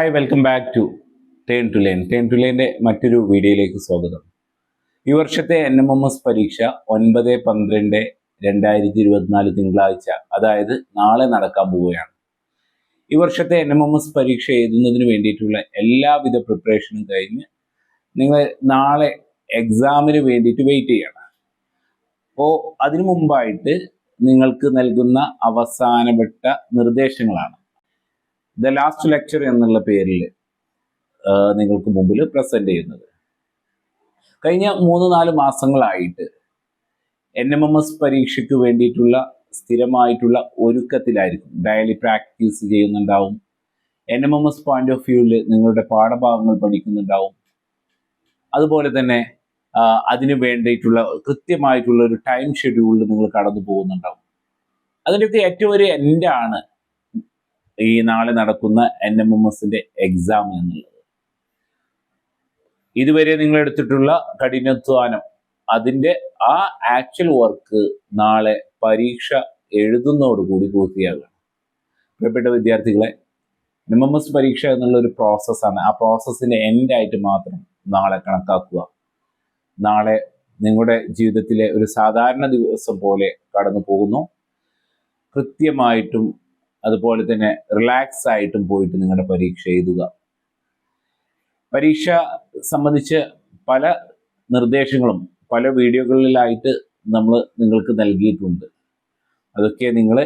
Hi welcome back to turn to line turn to ലൈന്റെ മറ്റൊരു വീഡിയോയിലേക്ക് സ്വാഗതം. ഈ വർഷത്തെ എൻ എം എം എസ് പരീക്ഷ ഒൻപത് പന്ത്രണ്ട് രണ്ടായിരത്തി ഇരുപത്തിനാല് തിങ്കളാഴ്ച അതായത് നാളെ നടക്കാൻ പോവുകയാണ്. ഈ വർഷത്തെ എൻ എം എം എസ് പരീക്ഷ എഴുതുന്നതിന് വേണ്ടിയിട്ടുള്ള എല്ലാവിധ പ്രിപ്പറേഷനും കഴിഞ്ഞ് നിങ്ങൾ നാളെ എക്സാമിന് വേണ്ടിയിട്ട് വെയിറ്റ് ചെയ്യണം. അപ്പോൾ അതിനു മുമ്പായിട്ട് നിങ്ങൾക്ക് നൽകുന്ന അവസാനപ്പെട്ട നിർദ്ദേശങ്ങളാണ്. ദ ലാസ്റ്റ് ലെക്ചർ എന്നുള്ള പേരിൽ നിങ്ങൾക്ക് മുമ്പിൽ പ്രസന്റ് ചെയ്യുന്നത്. കഴിഞ്ഞ മൂന്ന് നാല് മാസങ്ങളായിട്ട് എൻ എം എം എസ് പരീക്ഷയ്ക്ക് വേണ്ടിയിട്ടുള്ള സ്ഥിരമായിട്ടുള്ള ഒരുക്കത്തിലായിരിക്കും. ഡയലി പ്രാക്ടീസ് ചെയ്യുന്നുണ്ടാവും. N M M S point of വ്യൂവിൽ നിങ്ങളുടെ പാഠഭാഗങ്ങൾ പഠിക്കുന്നുണ്ടാവും. അതുപോലെ തന്നെ അതിനു വേണ്ടിയിട്ടുള്ള കൃത്യമായിട്ടുള്ള ഒരു ടൈം ഷെഡ്യൂളിൽ നിങ്ങൾ കടന്നു പോകുന്നുണ്ടാവും അതിന്റെയൊക്കെ ഏറ്റവും ഒരു എൻഡാണ് ഈ നാളെ നടക്കുന്ന എൻ എം എം എസിന്റെ എക്സാം എന്നുള്ളത്. ഇതുവരെ നിങ്ങൾ എടുത്തിട്ടുള്ള കഠിനാധ്വാനം അതിന്റെ ആ ആക്ച്വൽ വർക്ക് നാളെ പരീക്ഷ എഴുതുന്നതോടുകൂടി പൂർത്തിയാകണം. പ്രിയപ്പെട്ട വിദ്യാർത്ഥികളെ എൻ എം എസ് പരീക്ഷ എന്നുള്ള ഒരു പ്രോസസ്സാണ് ആ പ്രോസസ്സിന്റെ എൻഡായിട്ട് മാത്രം നാളെ കണക്കാക്കുക. നാളെ നിങ്ങളുടെ ജീവിതത്തിലെ ഒരു സാധാരണ ദിവസം പോലെ കടന്നു പോകുന്നു കൃത്യമായിട്ടും അതുപോലെ തന്നെ റിലാക്സ് ആയിട്ടും പോയിട്ട് നിങ്ങളുടെ പരീക്ഷ എഴുതുക. പരീക്ഷ സംബന്ധിച്ച് പല നിർദ്ദേശങ്ങളും പല വീഡിയോകളിലായിട്ട് നമ്മൾ നിങ്ങൾക്ക് നൽകിയിട്ടുണ്ട്. അതൊക്കെ നിങ്ങൾ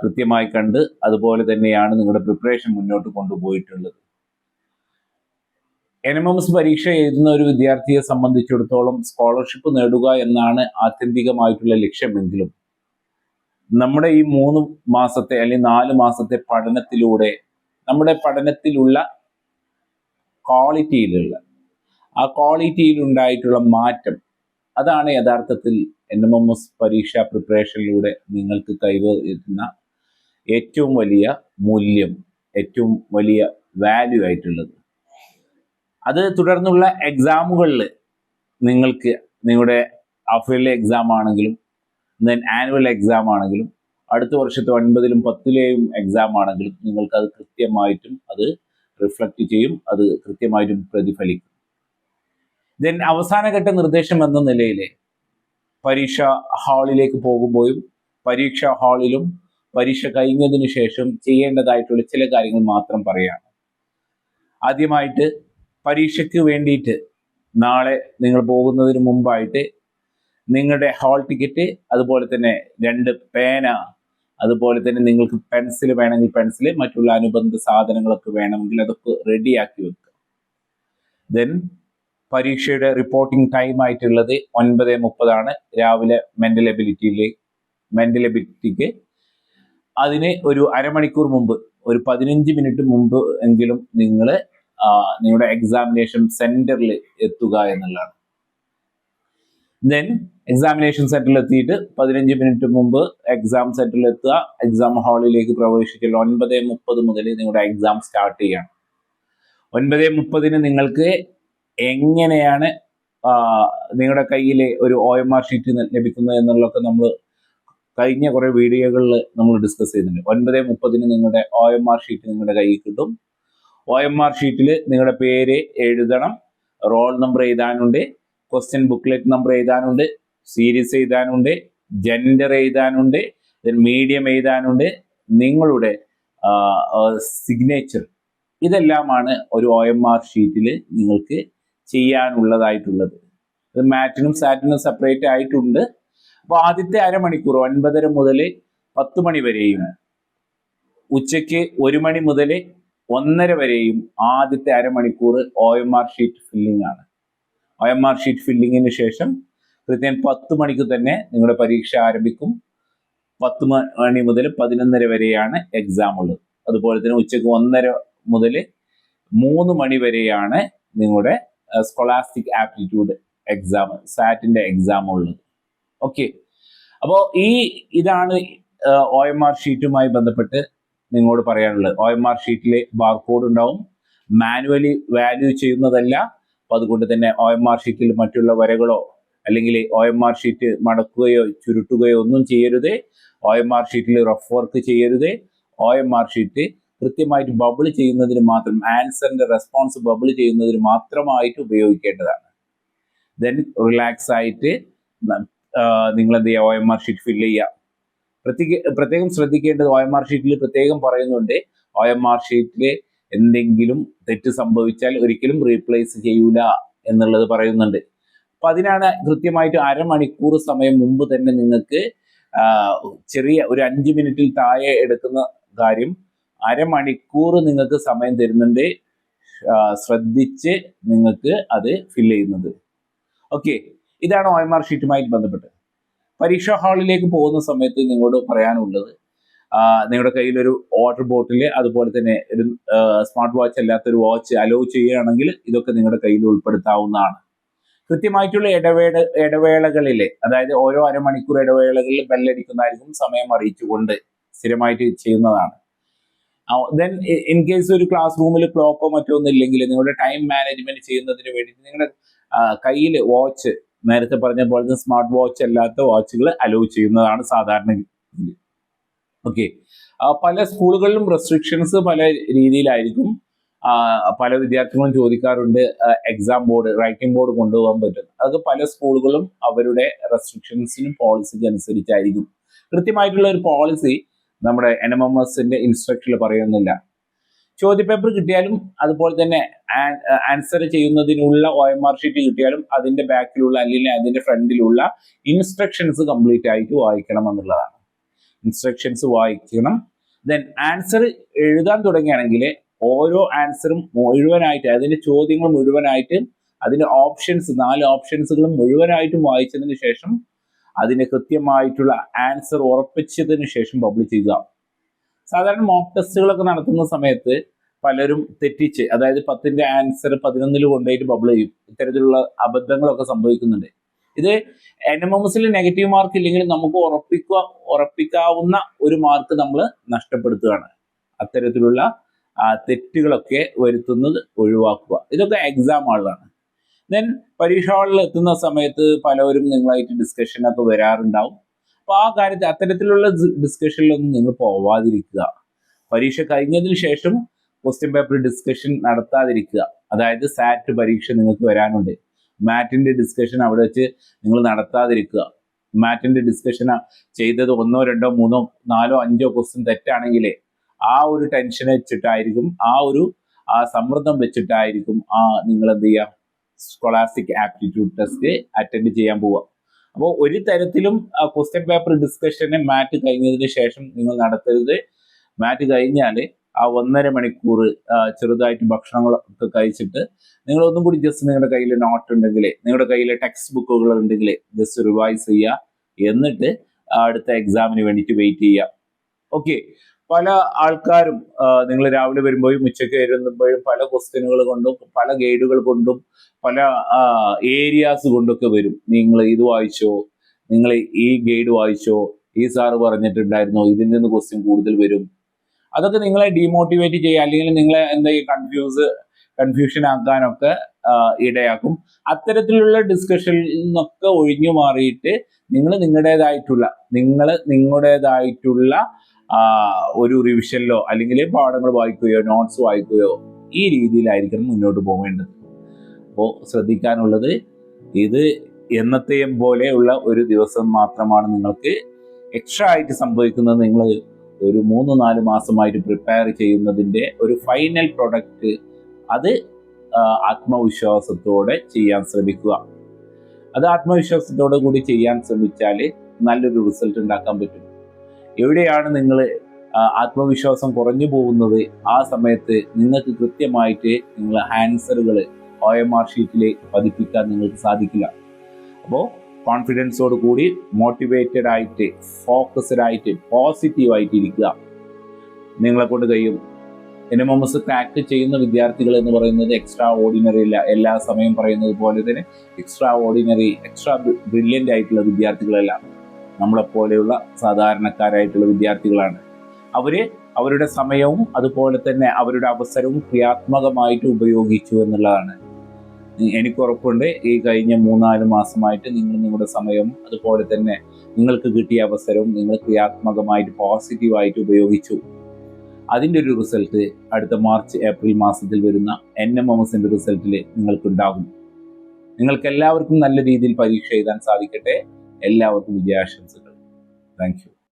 കൃത്യമായി കണ്ട് അതുപോലെ തന്നെയാണ് നിങ്ങളുടെ പ്രിപ്പറേഷൻ മുന്നോട്ട് കൊണ്ടുപോയിട്ടുള്ളത്. എൻ എം എം എസ് പരീക്ഷ എഴുതുന്ന ഒരു വിദ്യാർത്ഥിയെ സംബന്ധിച്ചിടത്തോളം സ്കോളർഷിപ്പ് നേടുക എന്നാണ് ആത്യന്തികമായിട്ടുള്ള ലക്ഷ്യമെങ്കിലും നമ്മുടെ ഈ മൂന്ന് മാസത്തെ അല്ലെങ്കിൽ നാല് മാസത്തെ പഠനത്തിലൂടെ നമ്മുടെ പഠനത്തിലുള്ള ക്വാളിറ്റിയിലുള്ള ആ ക്വാളിറ്റിയിൽ ഉണ്ടായിട്ടുള്ള മാറ്റം അതാണ് യഥാർത്ഥത്തിൽ എൻ എം എം എസ് പരീക്ഷാ പ്രിപ്പറേഷനിലൂടെ നിങ്ങൾക്ക് കൈവരുന്ന ഏറ്റവും വലിയ മൂല്യം ഏറ്റവും വലിയ വാല്യൂ ആയിട്ടുള്ളത്. അത് തുടർന്നുള്ള എക്സാമുകളിൽ നിങ്ങൾക്ക് നിങ്ങളുടെ അഫിലെ എക്സാം ആണെങ്കിലും ദെൻ ആനുവൽ എക്സാം ആണെങ്കിലും അടുത്ത വർഷത്തെ ഒൻപതിലും പത്തിലെയും എക്സാം ആണെങ്കിലും നിങ്ങൾക്ക് അത് കൃത്യമായിട്ടും അത് റിഫ്ലക്റ്റ് ചെയ്യും അത് കൃത്യമായിട്ടും പ്രതിഫലിക്കും. ദെൻ അവസാനഘട്ട നിർദ്ദേശം എന്ന നിലയിൽ പരീക്ഷ ഹാളിലേക്ക് പോകുമ്പോഴും പരീക്ഷ ഹാളിലും പരീക്ഷ കഴിഞ്ഞതിന് ശേഷം ചെയ്യേണ്ടതായിട്ടുള്ള ചില കാര്യങ്ങൾ മാത്രം പറയാണ് ആദ്യമായിട്ട് പരീക്ഷയ്ക്ക് വേണ്ടിയിട്ട് നാളെ നിങ്ങൾ പോകുന്നതിന് മുമ്പായിട്ട് നിങ്ങളുടെ ഹാൾ ടിക്കറ്റ് അതുപോലെ തന്നെ രണ്ട് പേന അതുപോലെ തന്നെ നിങ്ങൾക്ക് പെൻസിൽ വേണമെങ്കിൽ പെൻസിൽ മറ്റുള്ള അനുബന്ധ സാധനങ്ങളൊക്കെ വേണമെങ്കിൽ അതൊക്കെ റെഡിയാക്കി വെക്കുക. ദെൻ പരീക്ഷയുടെ റിപ്പോർട്ടിംഗ് ടൈം ആയിട്ടുള്ളത് ഒൻപത് മുപ്പതാണ് രാവിലെ മെന്റൽ എബിലിറ്റിയിൽ മെന്റൽ എബിലിറ്റിക്ക് അതിന് ഒരു അരമണിക്കൂർ മുമ്പ് ഒരു പതിനഞ്ച് മിനിറ്റ് മുമ്പ് എങ്കിലും നിങ്ങൾ നിങ്ങളുടെ എക്സാമിനേഷൻ സെന്ററിൽ എത്തുക എന്നുള്ളതാണ്. ദെൻ എക്സാമിനേഷൻ സെന്ററിൽ എത്തിയിട്ട് പതിനഞ്ച് മിനിറ്റ് മുമ്പ് എക്സാം സെന്ററിൽ എത്തുക. എക്സാം ഹാളിലേക്ക് പ്രവേശിക്കൽ ഒൻപത് മുപ്പത് മുതൽ നിങ്ങളുടെ എക്സാം സ്റ്റാർട്ട് ചെയ്യണം. ഒൻപത് മുപ്പതിന് നിങ്ങൾക്ക് എങ്ങനെയാണ് നിങ്ങളുടെ കയ്യിൽ ഒരു ഒ എം ആർ ഷീറ്റ് ലഭിക്കുന്നത് എന്നുള്ളതൊക്കെ നമ്മൾ കഴിഞ്ഞ കുറേ വീഡിയോകളിൽ നമ്മൾ ഡിസ്കസ് ചെയ്യുന്നുണ്ട് ഒൻപത് മുപ്പതിന് നിങ്ങളുടെ ഒ എം ആർ ഷീറ്റ് നിങ്ങളുടെ കയ്യിൽ കിട്ടും. ഒ എം ആർ ഷീറ്റിൽ നിങ്ങളുടെ പേര് എഴുതണം. റോൾ നമ്പർ എഴുതാനുണ്ട്. ക്വസ്റ്റ്യൻ ബുക്ക്ലെറ്റ് നമ്പർ എഴുതാനുണ്ട് സീരീസ് എഴുതാനുണ്ട് ജെൻഡർ എഴുതാനുണ്ട് മീഡിയം എഴുതാനുണ്ട്. നിങ്ങളുടെ സിഗ്നേച്ചർ ഇതെല്ലാമാണ് ഒരു ഒ എം ആർ ഷീറ്റിൽ നിങ്ങൾക്ക് ചെയ്യാനുള്ളതായിട്ടുള്ളത്. അത് മാറ്റിനും സാറ്റിനും സെപ്പറേറ്റ് ആയിട്ടുണ്ട്. അപ്പോൾ ആദ്യത്തെ അരമണിക്കൂർ ഒൻപതര മുതൽ പത്ത് മണി വരെയും ഉച്ചയ്ക്ക് ഒരു മണി മുതൽ ഒന്നര വരെയും ആദ്യത്തെ അരമണിക്കൂർ O M R sheet filling ആണ്. ഒ എം ആർ ഷീറ്റ് ഫില്ലിങ്ങിന് ശേഷം കൃത്യം പത്ത് മണിക്ക് തന്നെ നിങ്ങളുടെ പരീക്ഷ ആരംഭിക്കും. പത്ത് മണി മുതൽ പതിനൊന്നര വരെയാണ് എക്സാം ഉള്ളത്. അതുപോലെ തന്നെ ഉച്ചയ്ക്ക് ഒന്നര മുതൽ മൂന്ന് മണി വരെയാണ് നിങ്ങളുടെ സ്കോളാസ്റ്റിക് ആപ്റ്റിറ്റ്യൂഡ് എക്സാം സാറ്റിന്റെ എക്സാം ഉള്ളത്. ഓക്കെ അപ്പോൾ ഈ ഇതാണ് ഒ എം ആർ ഷീറ്റുമായി ബന്ധപ്പെട്ട് നിങ്ങളോട് പറയാനുള്ളത്. ഒ എം ആർ ഷീറ്റിൽ ബാർകോഡ് ഉണ്ടാവും. മാനുവലി വാല്യൂ ചെയ്യുന്നതല്ല. അപ്പൊ അതുകൊണ്ട് തന്നെ ഒ എം ആർ ഷീറ്റിൽ മറ്റുള്ള വരകളോ അല്ലെങ്കിൽ ഒ എം ആർ ഷീറ്റ് മടക്കുകയോ ചുരുട്ടുകയോ ഒന്നും ചെയ്യരുത്. ഒ എം ആർ ഷീറ്റിൽ റഫ് വർക്ക് ചെയ്യരുത്. ഒ എം ആർ ഷീറ്റ് കൃത്യമായിട്ട് ബബിൾ ചെയ്യുന്നതിന് മാത്രം ആൻസറിന്റെ റെസ്പോൺസ് ബബിൾ ചെയ്യുന്നതിന് മാത്രമായിട്ട് ഉപയോഗിക്കേണ്ടതാണ്. ദെൻ റിലാക്സ് ആയിട്ട് നിങ്ങൾ എന്ത് ചെയ്യുക? O M R sheet fill ചെയ്യുക. പ്രത്യേക പ്രത്യേകം ശ്രദ്ധിക്കേണ്ടത് ഒ എം ആർ ഷീറ്റിൽ പ്രത്യേകം പറയുന്നുണ്ട്. ഒ എം ആർ ഷീറ്റിൽ എന്തെങ്കിലും തെറ്റ് സംഭവിച്ചാൽ ഒരിക്കലും റീപ്ലേസ് ചെയ്യൂല എന്നുള്ളത് പറയുന്നുണ്ട്. അപ്പൊ അതിനാണ് കൃത്യമായിട്ട് അരമണിക്കൂർ സമയം മുമ്പ് തന്നെ നിങ്ങൾക്ക് ചെറിയ ഒരു അഞ്ച് മിനിറ്റിൽ താഴെ എടുക്കുന്ന കാര്യം അരമണിക്കൂർ നിങ്ങൾക്ക് സമയം തരുന്നുണ്ട്. ശ്രദ്ധിച്ച് നിങ്ങൾക്ക് അത് ഫില്ല് ചെയ്യുന്നത്. ഓക്കെ ഇതാണ് ഒ എം ആർ ഷീറ്റുമായിട്ട് ബന്ധപ്പെട്ട്. പരീക്ഷാ ഹാളിലേക്ക് പോകുന്ന സമയത്ത് നിങ്ങളോട് പറയാനുള്ളത് നിങ്ങളുടെ കയ്യിൽ ഒരു വാട്ടർ ബോട്ടിൽ അതുപോലെ തന്നെ ഒരു സ്മാർട്ട് വാച്ച് അല്ലാത്ത ഒരു വാച്ച് അലോ ചെയ്യുകയാണെങ്കിൽ ഇതൊക്കെ നിങ്ങളുടെ കയ്യിൽ ഉൾപ്പെടുത്താവുന്നതാണ്. കൃത്യമായിട്ടുള്ള ഇടവേള ഇടവേളകളിൽ അതായത് ഓരോ അരമണിക്കൂർ ഇടവേളകളിൽ ബെല്ലടിക്കുന്നതായിരിക്കും സമയം അറിയിച്ചുകൊണ്ട് സ്ഥിരമായിട്ട് ചെയ്യുന്നതാണ്. ദെൻ ഇൻ കേസ് ഒരു ക്ലാസ് റൂമിൽ ക്ലോക്കോ മറ്റോ ഒന്നും ഇല്ലെങ്കിൽ നിങ്ങളുടെ ടൈം മാനേജ്മെന്റ് ചെയ്യുന്നതിന് വേണ്ടി നിങ്ങളുടെ കയ്യിൽ വാച്ച് നേരത്തെ പറഞ്ഞ പോലെ സ്മാർട്ട് വാച്ച് അല്ലാത്ത വാച്ചുകൾ അലോ ചെയ്യുന്നതാണ് സാധാരണ ഓക്കെ പല സ്കൂളുകളിലും റെസ്ട്രിക്ഷൻസ് പല രീതിയിലായിരിക്കും പല വിദ്യാർത്ഥികളും ചോദിക്കാറുണ്ട് എക്സാം ബോർഡ് റൈറ്റിംഗ് ബോർഡ് കൊണ്ടുപോകാൻ പറ്റും. അത് പല സ്കൂളുകളും അവരുടെ റെസ്ട്രിക്ഷൻസിനും പോളിസിക്ക് അനുസരിച്ചായിരിക്കും. കൃത്യമായിട്ടുള്ള ഒരു പോളിസി നമ്മുടെ എൻ എം എം എസിന്റെ ഇൻസ്ട്രക്ഷനിൽ പറയുന്നില്ല. ചോദ്യപേപ്പർ കിട്ടിയാലും അതുപോലെ തന്നെ ആൻസർ ചെയ്യുന്നതിനുള്ള ഒ എം ആർ ഷീറ്റ് കിട്ടിയാലും അതിന്റെ ബാക്കിലുള്ള അല്ലെങ്കിൽ അതിന്റെ ഫ്രണ്ടിലുള്ള ഇൻസ്ട്രക്ഷൻസ് കംപ്ലീറ്റ് ആയിട്ട് വായിക്കണം എന്നുള്ളതാണ്. ഇൻസ്ട്രക്ഷൻസ് വായിക്കണം. ദെൻ ആൻസർ എഴുതാൻ തുടങ്ങുകയാണെങ്കിൽ ഓരോ ആൻസറും മുഴുവനായിട്ട് അതിന്റെ ചോദ്യങ്ങൾ മുഴുവനായിട്ട് അതിന്റെ ഓപ്ഷൻസ് നാല് ഓപ്ഷൻസുകളും മുഴുവനായിട്ടും വായിച്ചതിന് ശേഷം അതിന് കൃത്യമായിട്ടുള്ള ആൻസർ ഉറപ്പിച്ചതിന് ശേഷം പബ്ലിഷ് ചെയ്യുക. സാധാരണ മോക്ക് ടെസ്റ്റുകളൊക്കെ നടത്തുന്ന സമയത്ത് പലരും തെറ്റിച്ച് അതായത് പത്തിന്റെ ആൻസർ പതിനൊന്നിൽ കൊണ്ടുപോയിട്ട് ബബിൾ ചെയ്യും. ഇത്തരത്തിലുള്ള അബദ്ധങ്ങളൊക്കെ സംഭവിക്കുന്നുണ്ട്. ഇത് എൻ എം എം എസിൽ നെഗറ്റീവ് മാർക്ക് ഇല്ലെങ്കിൽ നമുക്ക് ഉറപ്പിക്കുക ഉറപ്പിക്കാവുന്ന ഒരു മാർക്ക് നമ്മൾ നഷ്ടപ്പെടുത്തുകയാണ്. അത്തരത്തിലുള്ള തെറ്റുകളൊക്കെ വരുത്തുന്നത് ഒഴിവാക്കുക. ഇതൊക്കെ എക്സാം ഹാളിലാണ്. ദെൻ പരീക്ഷ ഹാളിൽ എത്തുന്ന സമയത്ത് പലവരും നിങ്ങളായിട്ട് ഡിസ്കഷനൊക്കെ വരാറുണ്ടാവും. അപ്പോൾ ആ കാര്യത്തിൽ അത്തരത്തിലുള്ള ഡിസ്കഷനിലൊന്നും നിങ്ങൾ പോവാതിരിക്കുക. പരീക്ഷ കഴിഞ്ഞതിന് ശേഷം ക്വസ്റ്റ്യൻ പേപ്പർ ഡിസ്കഷൻ നടത്താതിരിക്കുക. അതായത് സാറ്റ് പരീക്ഷ നിങ്ങൾക്ക് വരാനുണ്ട്. മാറ്റിന്റെ ഡിസ്കഷൻ അവിടെ വെച്ച് നിങ്ങൾ നടത്താതിരിക്കുക. മാറ്റിന്റെ ഡിസ്കഷൻ ചെയ്തത് ഒന്നോ രണ്ടോ മൂന്നോ നാലോ അഞ്ചോ ക്വസ്റ്റ്യൻ തെറ്റാണെങ്കിൽ ആ ഒരു ടെൻഷൻ വെച്ചിട്ടായിരിക്കും ആ ഒരു ആ സമ്മർദ്ദം വെച്ചിട്ടായിരിക്കും ആ നിങ്ങൾ എന്ത് ചെയ്യുക? സ്കോളാസ്റ്റിക് ആപ്റ്റിറ്റ്യൂഡ് ടെസ്റ്റ് അറ്റൻഡ് ചെയ്യാൻ പോവുക. അപ്പോൾ ഒരു തരത്തിലും ക്വസ്റ്റ്യൻ പേപ്പർ ഡിസ്കഷനെ മാറ്റ് കഴിഞ്ഞതിന് ശേഷം നിങ്ങൾ നടത്തരുത്. മാറ്റ് കഴിഞ്ഞാൽ ആ ഒന്നര മണിക്കൂർ ചെറുതായിട്ട് ഭക്ഷണങ്ങളൊക്കെ കഴിച്ചിട്ട് നിങ്ങൾ ഒന്നും കൂടി ജസ്റ്റ് നിങ്ങളുടെ കയ്യിൽ നോട്ട് ഉണ്ടെങ്കിൽ നിങ്ങളുടെ കയ്യിൽ ടെക്സ്റ്റ് ബുക്കുകൾ ഉണ്ടെങ്കിൽ ജസ്റ്റ് റിവൈസ് ചെയ്യുക എന്നിട്ട് അടുത്ത എക്സാമിന് വേണ്ടിയിട്ട് വെയിറ്റ് ചെയ്യുക ഓക്കെ പല ആൾക്കാരും നിങ്ങൾ രാവിലെ വരുമ്പോഴും ഉച്ചയ്ക്ക് വരുമ്പോഴും പല ക്വസ്റ്റ്യനുകൾ കൊണ്ടും പല ഗൈഡുകൾ കൊണ്ടും പല ഏരിയാസ് കൊണ്ടൊക്കെ വരും. നിങ്ങൾ ഇത് വായിച്ചോ? നിങ്ങൾ ഈ ഗൈഡ് വായിച്ചോ? ഈ സാറ് പറഞ്ഞിട്ടുണ്ടായിരുന്നോ? ഇതിൽ നിന്ന് ക്വസ്റ്റ്യൻ കൂടുതൽ വരും. അതൊക്കെ നിങ്ങളെ ഡീമോട്ടിവേറ്റ് ചെയ്യുക അല്ലെങ്കിൽ നിങ്ങളെ എന്താ കൺഫ്യൂസ് കൺഫ്യൂഷൻ ആക്കാനൊക്കെ ഇടയാക്കും. അത്തരത്തിലുള്ള ഡിസ്കഷനിൽ നിന്നൊക്കെ ഒഴിഞ്ഞു മാറിയിട്ട് നിങ്ങൾ നിങ്ങളുടേതായിട്ടുള്ള നിങ്ങൾ നിങ്ങളുടേതായിട്ടുള്ള ഒരു റിവിഷനിലോ അല്ലെങ്കിൽ പാഠങ്ങൾ വായിക്കുകയോ നോട്ട്സ് വായിക്കുകയോ ഈ രീതിയിലായിരിക്കണം മുന്നോട്ട് പോകേണ്ടത് അപ്പോൾ ശ്രദ്ധിക്കാനുള്ളത് ഇത് എന്നത്തെയും പോലെയുള്ള ഒരു ദിവസം മാത്രമാണ് നിങ്ങൾക്ക് എക്സ്ട്രാ ആയിട്ട് സംഭവിക്കുന്നത്. നിങ്ങൾ ഒരു മൂന്ന് നാല് മാസമായിട്ട് പ്രിപ്പയർ ചെയ്യുന്നതിന്റെ ഒരു ഫൈനൽ പ്രൊഡക്റ്റ് അത് ആത്മവിശ്വാസത്തോടെ ചെയ്യാൻ ശ്രമിക്കുക. അത് ആത്മവിശ്വാസത്തോടെ കൂടി ചെയ്യാൻ ശ്രമിച്ചാൽ നല്ലൊരു റിസൾട്ട് ഉണ്ടാക്കാൻ പറ്റും. എവിടെയാണ് നിങ്ങൾ ആത്മവിശ്വാസം കുറഞ്ഞു പോകുന്നത്? ആ സമയത്ത് നിങ്ങൾക്ക് കൃത്യമായിട്ട് നിങ്ങൾ ആൻസറുകൾ ഒ എം ആർ ഷീറ്റിൽ പതിപ്പിക്കാൻ നിങ്ങൾക്ക് സാധിക്കില്ല. അപ്പോൾ കോൺഫിഡൻസോട് കൂടി മോട്ടിവേറ്റഡ് ആയിട്ട് ഫോക്കസ്ഡ് ആയിട്ട് പോസിറ്റീവ് ആയിട്ട് ഇരിക്കുക നിങ്ങളെ കൊണ്ട് കഴിയും. എൻ എം ക്രാക്ക് ചെയ്യുന്ന വിദ്യാർത്ഥികൾ എന്ന് പറയുന്നത് എക്സ്ട്രാ ഓർഡിനറി അല്ല. എല്ലാ സമയം പറയുന്നത് പോലെ തന്നെ എക്സ്ട്രാ ഓർഡിനറി എക്സ്ട്രാ ബ്രില്യന്റ് ആയിട്ടുള്ള വിദ്യാർത്ഥികളല്ല. നമ്മളെപ്പോലെയുള്ള സാധാരണക്കാരായിട്ടുള്ള വിദ്യാർത്ഥികളാണ്. അവർ അവരുടെ സമയവും അതുപോലെ തന്നെ അവരുടെ അവസരവും ക്രിയാത്മകമായിട്ട് ഉപയോഗിച്ചു എന്നുള്ളതാണ്. എനിക്ക് ഉറപ്പുണ്ട്. ഈ കഴിഞ്ഞ മൂന്നാൽ മാസമായിട്ട് നിങ്ങൾ നിങ്ങളുടെ സമയം അതുപോലെ തന്നെ നിങ്ങൾക്ക് കിട്ടിയ അവസരവും നിങ്ങൾ ക്രിയാത്മകമായിട്ട് പോസിറ്റീവായിട്ട് ഉപയോഗിച്ചു. അതിന്റെ ഒരു റിസൾട്ട് അടുത്ത മാർച്ച് ഏപ്രിൽ മാസത്തിൽ വരുന്ന എൻ എം എം എസിന്റെ റിസൾട്ടിൽ നിങ്ങൾക്കുണ്ടാകും. നിങ്ങൾക്ക് എല്ലാവർക്കും നല്ല രീതിയിൽ പരീക്ഷ എഴുതാൻ സാധിക്കട്ടെ. എല്ലാവർക്കും വിജയാശംസകൾ. Thank you